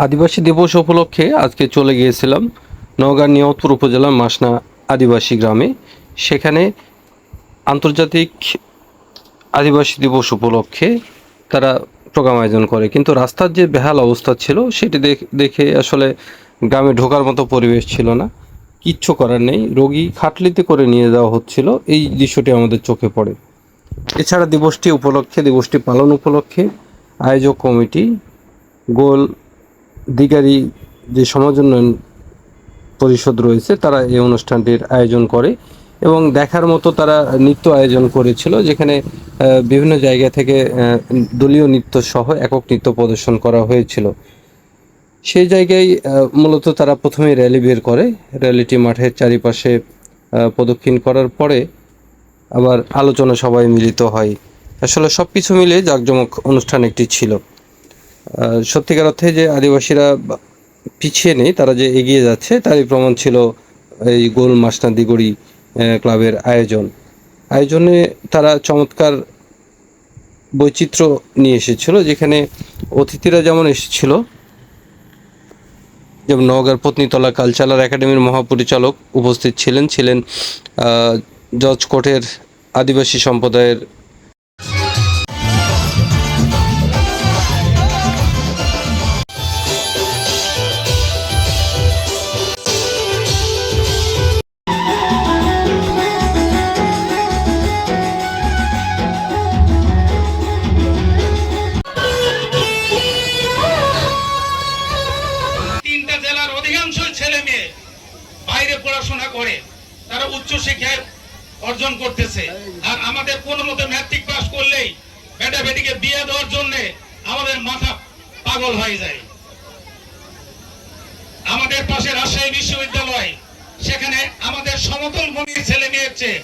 আদিবাসী দিবস উপলক্ষে আজকে চলে গিয়েছিলাম নওগাঁ নিয়তপুর উপজেলার মাসনা আদিবাসী গ্রামে। সেখানে আন্তর্জাতিক আদিবাসী দিবস উপলক্ষে তারা প্রোগ্রাম আয়োজন করে। কিন্তু রাস্তার যে বেহাল অবস্থা ছিল, সেটি দেখ- আসলে গ্রামে ঢোকার মতো পরিবেশ ছিল না। কিচ্ছু করার নেই। রোগী খাটলিতে করে নিয়ে যাওয়া হচ্ছিল। এই দৃশ্যটি আমাদের চোখে পড়ে। এছাড়া দিবসটি উপলক্ষে, দিবসটি পালন উপলক্ষে আয়োজক কমিটি গোল দিগারি যে সমাজ উন্নয়ন পরিষদ রয়েছে, তারা এই অনুষ্ঠানটির আয়োজন করে এবং দেখার মতো তারা নৃত্য আয়োজন করেছিল, যেখানে বিভিন্ন জায়গা থেকে দলীয় নৃত্য সহ একক নৃত্য প্রদর্শন করা হয়েছিল। সেই জায়গায় মূলত তারা প্রথমে র্যালি বের করে। র্যালিটি মাঠের চারিপাশে প্রদক্ষিণ করার পরে আবার আলোচনা সবাই মিলিত হয়। আসলে সব কিছু মিলে জাঁকজমক অনুষ্ঠান একটি ছিল। সত্যিকার অর্থে যে আদিবাসীরা পিছিয়ে নেই, তারা যে এগিয়ে যাচ্ছে, তারই প্রমাণ ছিল এই গোল মাসনা দিগড়ি ক্লাবের আয়োজন। আয়োজনে তারা চমৎকার বৈচিত্র্য নিয়ে এসেছিল, যেখানে অতিথিরা যেমন এসেছিল, যেমন নওগাঁর পত্নীতলা কালচারাল একাডেমির মহাপরিচালক উপস্থিত ছিলেন ছিলেন জজ কোর্টের আদিবাসী সম্প্রদায়ের অধিকাংশ ছেলে মেয়ে বাইরে পড়াশোনা করে, তারা উচ্চ শিক্ষার অর্জন করতেছে। আর আমাদের কোনো মতো ম্যাট্রিক পাস করলেই বেটা বেটিকে বিয়ে দেওয়ার জন্য আমাদের মাথা পাগল হয়ে যায়। আমাদের পাশে রাজশাহী বিশ্ববিদ্যালয়, সেখানে আমাদের সমতল ভূমির ছেলে মেয়ের চেয়ে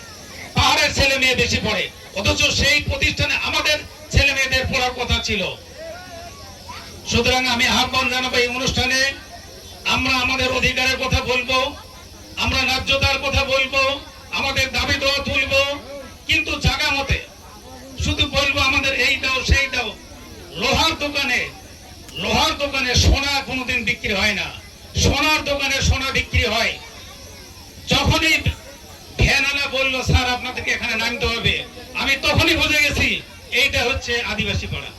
পাহাড়ের ছেলে মেয়ে বেশি পড়ে। অথচ সেই প্রতিষ্ঠানে আমাদের ছেলে মেয়েদের পড়ার কথা ছিল। সুতরাং আমি আহ্বান জানাব এই অনুষ্ঠানে। আমরা আমাদের অধিকারের কথা বলব, আমরা ন্যায্যতার কথা বলব, আমাদের দাবি দেওয়া তুলবো, কিন্তু জায়গা মতে শুধু বলব আমাদের এই দাও, সেই দাও। লোহার দোকানে লোহার দোকানে সোনা কোনোদিন বিক্রি হয় না। সোনার দোকানে সোনা বিক্রি হয়। যখনই ভ্যানালা বলল, স্যার, আপনাদেরকে এখানে নামতে হবে। আমি তখনই বুঝে গেছি, এইটা হচ্ছে আদিবাসী পাড়া।